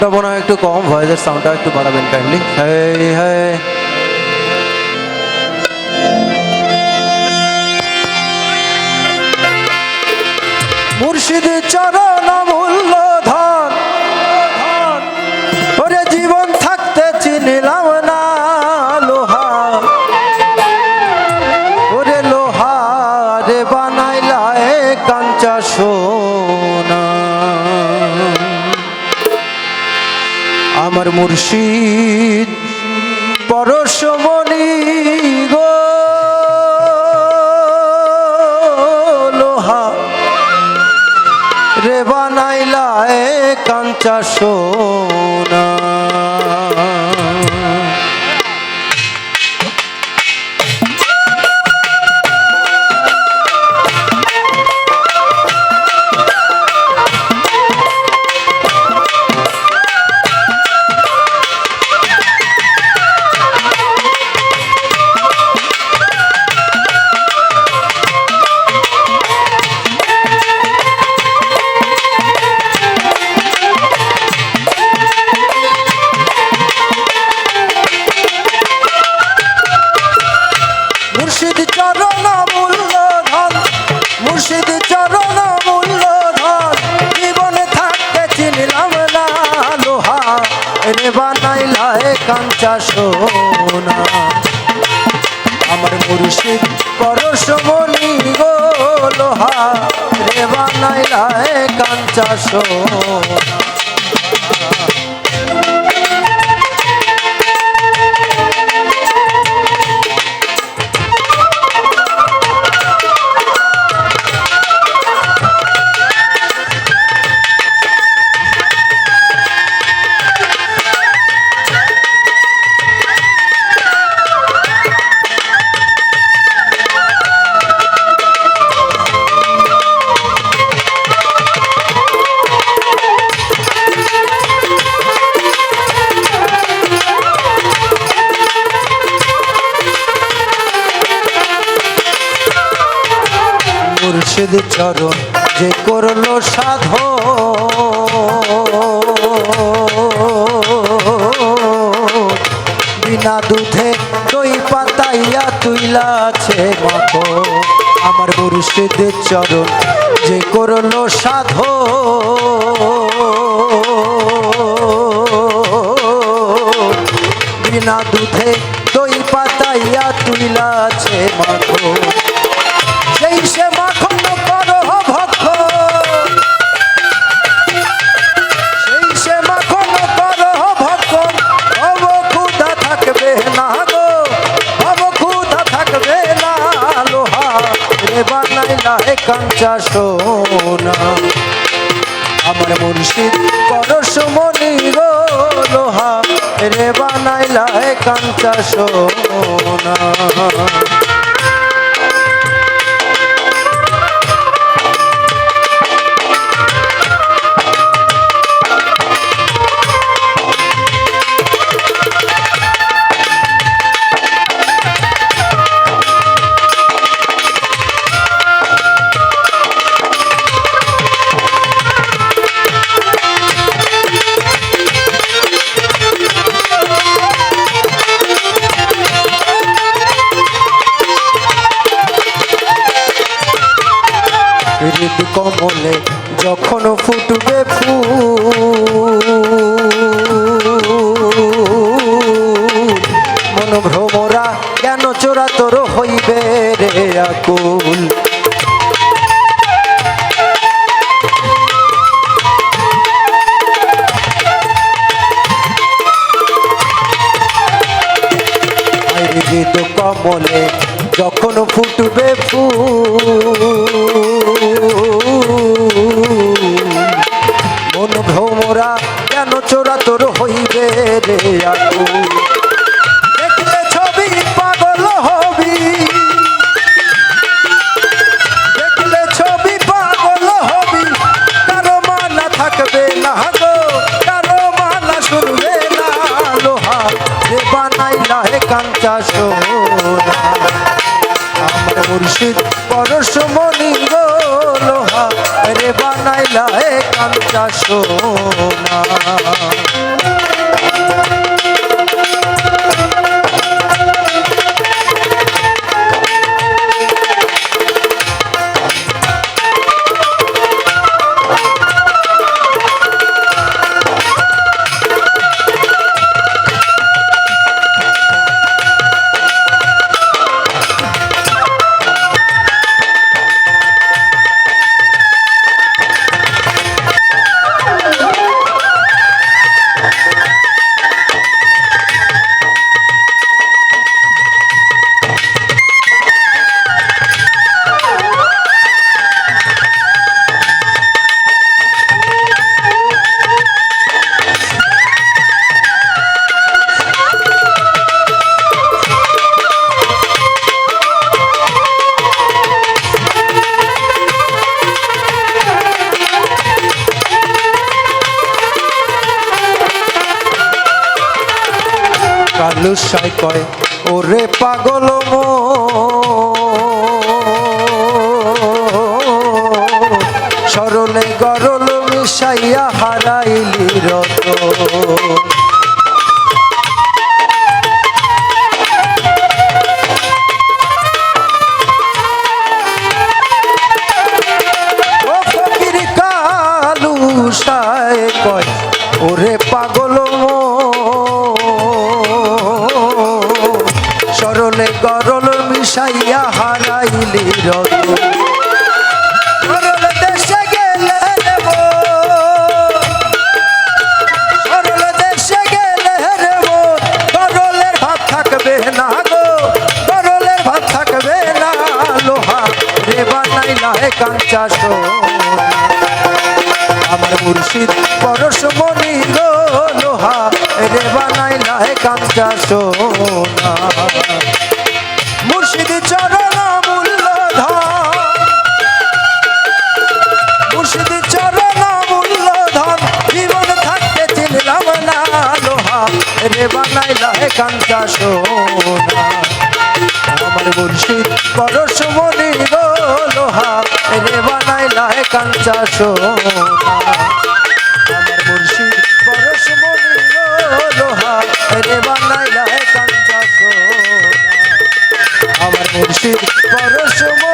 সাউন্ডটা মনে হয় একটু কম ভয়েসের সাউন্ডটা একটু বাড়াবেন কাইন্ডলি হ্যাঁ হ্যাঁ মুর্শিদ চরণ আমার মুর্শিদ পরশমণি গো। লোহা রে বানাইলা কাঞ্চা সোনা। রে বানাইলা এ কাঞ্চা সোনা। আমার মুর্শিদ পরশমণি গো, লোহা রে বানাইলা এ কাঞ্চা সোনা। মুর্শিদ চরণ যে করল সাধো বিনা দুধে দই পাতাইয়া তুইলাছে মাখো আমার মুর্শিদ চরণ যে করল সাধো বিনা দুধে দই পাতাইয়া তুইলাছে মাখো সেই সে কাঞ্চা সোনা। আমার মুর্শিদ সুমনি গো লোহা রে বানাইলায় কাঞ্চা সোনা। হৃদ কমলে যখন ফুটবে ফুল। মন ভ্রমরা কেন চোরা তোর হইবে রে আকুল? কমলে যখন ফুটবে ফুল মুর্শিদ পরশমণি লোহা রে বানাই বানাইলা কাঞ্চা সোনা। কালু সাই কয় ওরে পাগল মো। সরলে গরল মিশাইয়া কাঞ্চা আমার মুর্শিদ পরশমণি গো লোহা রে বানাইলা হে কাঞ্চা সোনা। মুর্শিদ চরণ মূল্য লোহা রে বানাইলা হে কাঞ্চা সোনা। আমার মুর্শিদ পরশমণি গো লোহা বানাইলা কাঞ্চা সোনা। আমার মুর্শিদ পরশ মনি লোহা রে বানাইলা কাঞ্চা সোনা। আমার মুর্শিদ পরশমণি